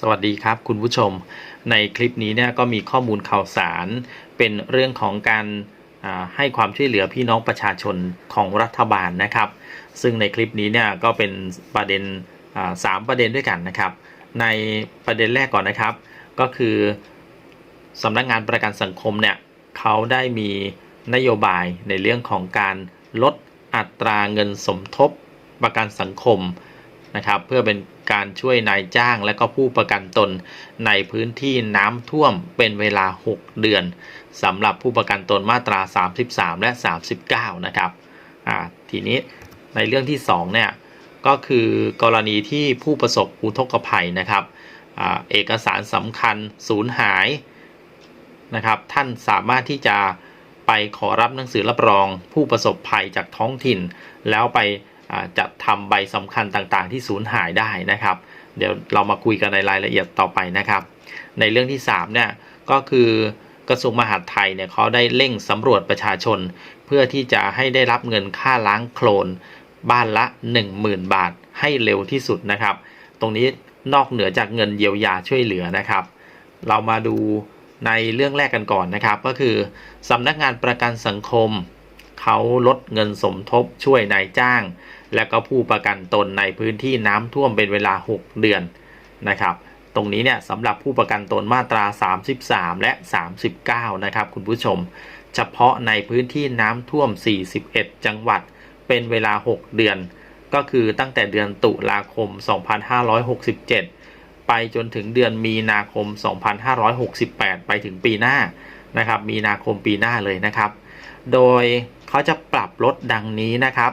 สวัสดีครับคุณผู้ชม ในคลิปนี้เนี่ยก็มีข้อมูลข่าวสาร เป็นเรื่องของการให้ความช่วยเหลือพี่น้องประชาชนของรัฐบาลนะครับ ซึ่งในคลิปนี้เนี่ยก็เป็นประเด็นสามประเด็นด้วยกันนะครับ ในประเด็นแรกก่อนนะครับ ก็คือสำนักงานประกันสังคมเนี่ยเขาได้มีนโยบายในเรื่องของการลดอัตราเงินสมทบประกันสังคมนะครับ เพื่อเป็น การช่วยนายจ้างและก็ผู้ประกันตน ในพื้นที่น้ำท่วมเป็นเวลา 6 เดือนสำหรับผู้ประกันตนมาตรา 33 และ 39 นะครับทีนี้ในเรื่องที่2เนี่ยก็คือกรณีที่ผู้ประสบอุทกภัยนะครับอเอกสารสำคัญสูญหายนะครับท่านสามารถที่จะไปขอรับหนังสือรับรองผู้ประสบภัยจากท้องถิ่น แล้วไป จะทำใบสำคัญต่างๆ ที่สูญหายได้นะครับ เดี๋ยวเรามาคุยกันในรายละเอียดต่อไปนะครับ ในเรื่องที่3เนี่ยก็คือกระทรวงมหาดไทยเนี่ยเขาได้เร่งสำรวจประชาชน เพื่อที่จะให้ได้รับเงินค่าล้างโคลน บ้านละ 10,000 บาทให้เร็วที่สุดนะครับ ตรงนี้นอกเหนือจากเงินเยียวยาช่วยเหลือนะครับ เรามาดูในเรื่องแรกกันก่อนนะครับ ก็คือสำนักงานประกันสังคม เขาลดเงินสมทบช่วยนายจ้าง และก็ผู้ประกันตนในพื้นที่น้ำท่วมเป็นเวลา 6 เดือนนะครับ ตรงนี้เนี่ยสำหรับผู้ประกันตนมาตรา 33 และ 39 นะครับคุณผู้ชม เฉพาะในพื้นที่น้ำท่วม 41 จังหวัดเป็นเวลา 6 เดือน ก็คือตั้งแต่เดือนตุลาคม 2567 ไปจนถึงเดือนมีนาคม 2568 ไปถึงปีหน้านะครับ มีนาคมปีหน้าเลยนะครับ โดยเขาจะปรับลดดังนี้นะครับ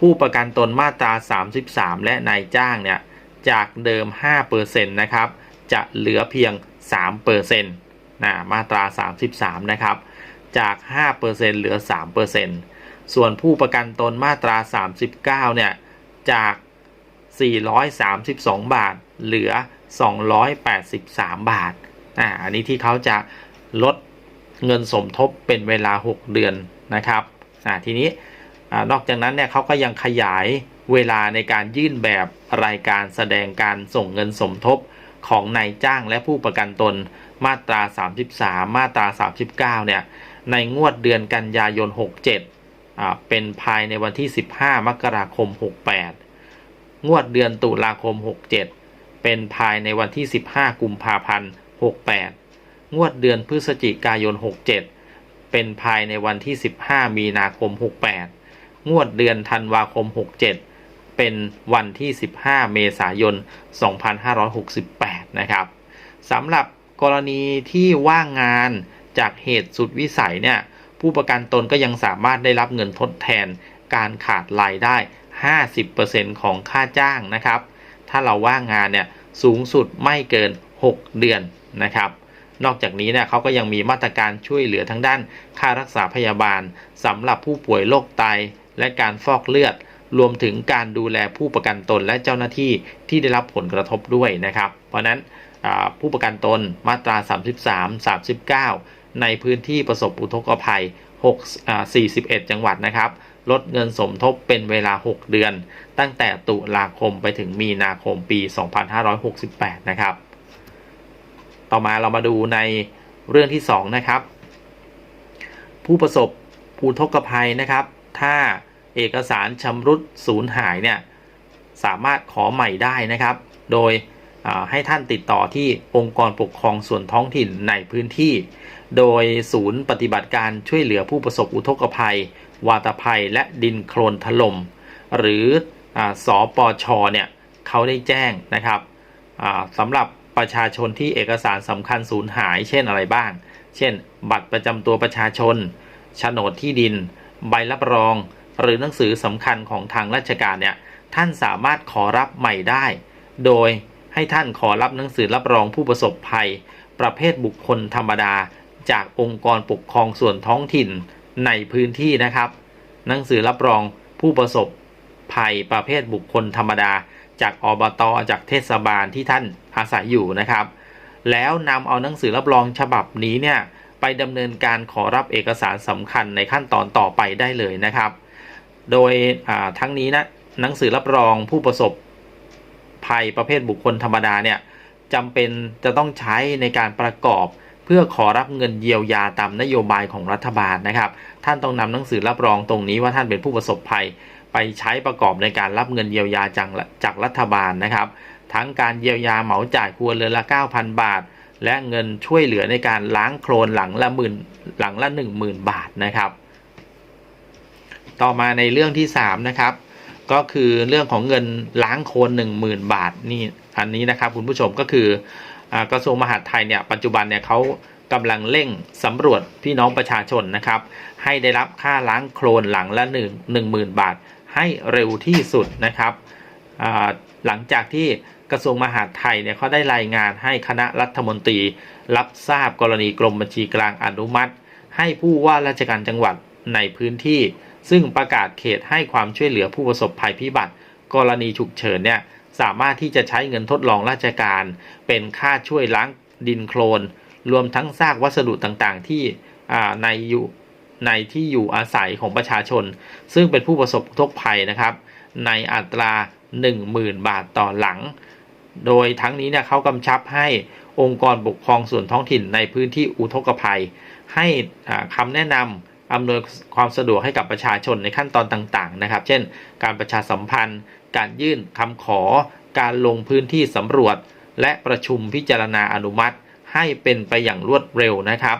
ผู้ประกันตนมาตรา 33 และนายจ้างเนี่ยจากเดิม 5%นะครับ จะเหลือเพียง 3%นะมาตรา 33 นะครับ จาก 5%เหลือ 3%ส่วนผู้ประกันตนมาตรา 39 เนี่ย จาก 432 บาท เหลือ 283 บาทอ่าอันนี้ที่เขาจะลดเงินสมทบเป็นเวลา 6 เดือนนะครับอ่าทีนี้ นอกจากนั้นเนี่ยเขาก็ยังขยายเวลาในการยื่นแบบรายการแสดงการส่งเงินสมทบของนายจ้างและผู้ประกันตนมาตรา 33 มาตรา 39 เนี่ย ในงวดเดือนกันยายน 67 เป็นภายในวันที่ 15 มกราคม 68 งวดเดือนตุลาคม 67 เป็นภายในวันที่ 15 กุมภาพันธ์ 68 งวดเดือนพฤศจิกายน 67 เป็นภายในวันที่ 15 มีนาคม 68 งวดเดือนธันวาคม 67 เป็นวันที่ 15 เมษายน 2568 นะครับสำหรับกรณีที่ว่างงานจากเหตุสุดวิสัยเนี่ยผู้ประกันตนก็ยังสามารถได้รับเงินทดแทนการขาดรายได้ 50%ของค่าจ้างนะครับ ถ้าเราว่างงานเนี่ยสูงสุดไม่เกิน 6 เดือนนะครับ นอกจากนี้เนี่ยเขาก็ยังมีมาตรการช่วยเหลือทั้งด้านค่ารักษาพยาบาลสำหรับผู้ป่วยโรคไต และการฟอกเลือด รวมถึงการดูแลผู้ประกันตนและเจ้าหน้าที่ที่ได้รับผลกระทบด้วยนะครับ เพราะนั้นผู้ประกันตนมาตรา 33 39 ในพื้นที่ประสบอุทกภัย6อ่า41 จังหวัดนะครับ ลดเงินสมทบเป็นเวลา 6 เดือน ตั้งแต่ตุลาคมไปถึงมีนาคมปี 2568 นะครับ ต่อมาเรามาดูในเรื่องที่ 2 นะครับ ผู้ประสบอุทกภัยนะครับ ถ้า เอกสารชำรุดสูญหายเนี่ยสามารถขอใหม่ได้นะครับ โดยให้ท่านติดต่อที่องค์กรปกครองส่วนท้องถิ่นในพื้นที่ โดยศูนย์ปฏิบัติการช่วยเหลือผู้ประสบอุทกภัย วาตภัยและดินโคลนถล่มหรืออสอปชเนี่ยเขาได้แจ้งนะครับสำหรับประชาชนที่เอกสารสำคัญสูญหาย เช่นอะไรบ้าง เช่น บัตรประจำตัวประชาชนโฉนดที่ดิน ใบรับรอง หรือหนังสือสำคัญของทางราชการเนี่ยท่านสามารถขอรับใหม่ได้ โดยให้ท่านขอรับหนังสือรับรองผู้ประสบภัย ประเภทบุคคลธรรมดา จากองค์กรปกครองส่วนท้องถิ่นในพื้นที่นะครับ หนังสือรับรองผู้ประสบภัยประเภทบุคคลธรรมดา จากอบตจากเทศบาลที่ท่านอาศัยอยู่นะครับ แล้วนำเอาหนังสือรับรองฉบับนี้เนี่ยไปดำเนินการขอรับเอกสารสำคัญในขั้นตอนต่อไปได้เลยนะครับ โดยทั้งนี้นะหนังสือรับรองผู้ประสบภัยประเภทบุคคลธรรมดาเนี่ยจำเป็นจะต้องใช้ในการประกอบเพื่อขอรับเงินเยียวยาตามนโยบายของรัฐบาลนะครับ ท่านต้องนำหนังสือรับรองตรงนี้ว่าท่านเป็นผู้ประสบภัย ไปใช้ประกอบในการรับเงินเยียวยาจากจากรัฐบาลนะครับ ทั้งการเยียวยาเหมาจ่ายครัวเรือนละ 9,000 บาท และเงินช่วยเหลือในการล้างโคลนหลังละหมื่นหลังละ 10,000 บาทนะครับ ต่อมาในเรื่องที่3นะครับก็คือเรื่องของเงินล้างโคลน10,000 บาทนี่อันนี้นะครับคุณผู้ชมก็คืออกระทรวงมหาดไทยเนี่ยปัจจุบันเนี่ยเขากำลังเร่งสำรวจพี่น้องประชาชนนะครับ ให้ได้รับค่าล้างโคลนหลังละ1 10,000 บาท ให้เร็วที่สุดนะครับหลังจากที่กระทรวงมหาดไทยเนี่ยเขาได้รายงานให้คณะรัฐมนตรี รับทราบกรณีกรมบัญชีกลางอนุมัติ ให้ผู้ว่าราชการจังหวัดในพื้นที่ ซึ่งประกาศเขตให้ความช่วยเหลือผู้ประสบภัยพิบัติ กรณีฉุกเฉินเนี่ยสามารถที่จะใช้เงินทดลองราชการ เป็นค่าช่วยล้างดินโคลน รวมทั้งซากวัสดุต่างๆ ที่ในอยู่ในที่อยู่อาศัยของประชาชน ซึ่งเป็นผู้ประสบอุกภัยนะครับ ในอัตรา 10,000 บาทต่อหลัง โดยทั้งนี้เนี่ยเขากำชับให้องค์กรปกครองส่วนท้องถิ่นในพื้นที่อุทกภัย ให้คำแนะนำ อำนวยความสะดวกให้กับประชาชนในขั้นตอนต่างๆนะครับ เช่น การประชาสัมพันธ์ การยื่นคำขอ การลงพื้นที่สำรวจ และประชุมพิจารณาอนุมัติ ให้เป็นไปอย่างรวดเร็วนะครับ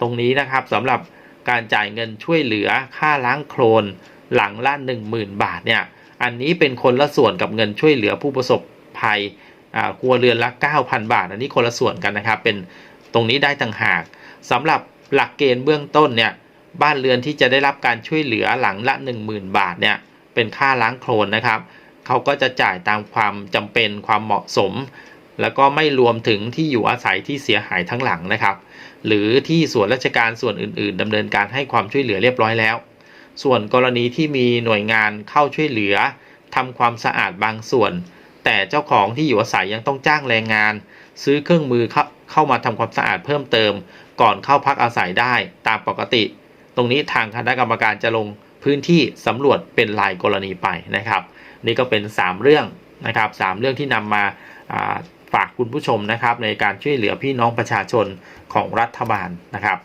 ตรงนี้นะครับสำหรับการจ่ายเงินช่วยเหลือค่าล้างโคลนหลังละ 10,000 บาทเนี่ย อันนี้เป็นคนละส่วนกับเงินช่วยเหลือผู้ประสบภัยครัวเรือนละ 9,000 บาท อันนี้คนละส่วนกันนะครับ เป็นตรงนี้ได้ต่างหากสำหรับหลักเกณฑ์เบื้องต้นเนี่ย บ้านเรือนที่จะได้รับการช่วยเหลือหลังละ 10,000 บาทเนี่ยเป็นค่าล้างโคลนนะครับเขาก็จะจ่ายตามความจำเป็นความเหมาะสม แล้วก็ไม่รวมถึงที่อยู่อาศัยที่เสียหายทั้งหลังนะครับ หรือที่ส่วนราชการส่วนอื่น ๆดำเนินการให้ความช่วยเหลือเรียบร้อยแล้ว ส่วนกรณีที่มีหน่วยงานเข้าช่วยเหลือทำความสะอาดบางส่วน แต่เจ้าของที่อยู่อาศัยยังต้องจ้างแรงงาน ซื้อเครื่องมือเข้าเข้ามาทำความสะอาดเพิ่มเติม ก่อนเข้าพักอาศัยได้ตามปกติ ตรงนี้ทางคณะกรรมการจะลงพื้นที่สำรวจเป็นรายกรณีไปนะครับ นี่ก็เป็น 3 เรื่องนะครับสามเรื่องที่นำมาอ่าฝากคุณผู้ชมนะครับในการช่วยเหลือพี่น้องประชาชนของรัฐบาลนะครับ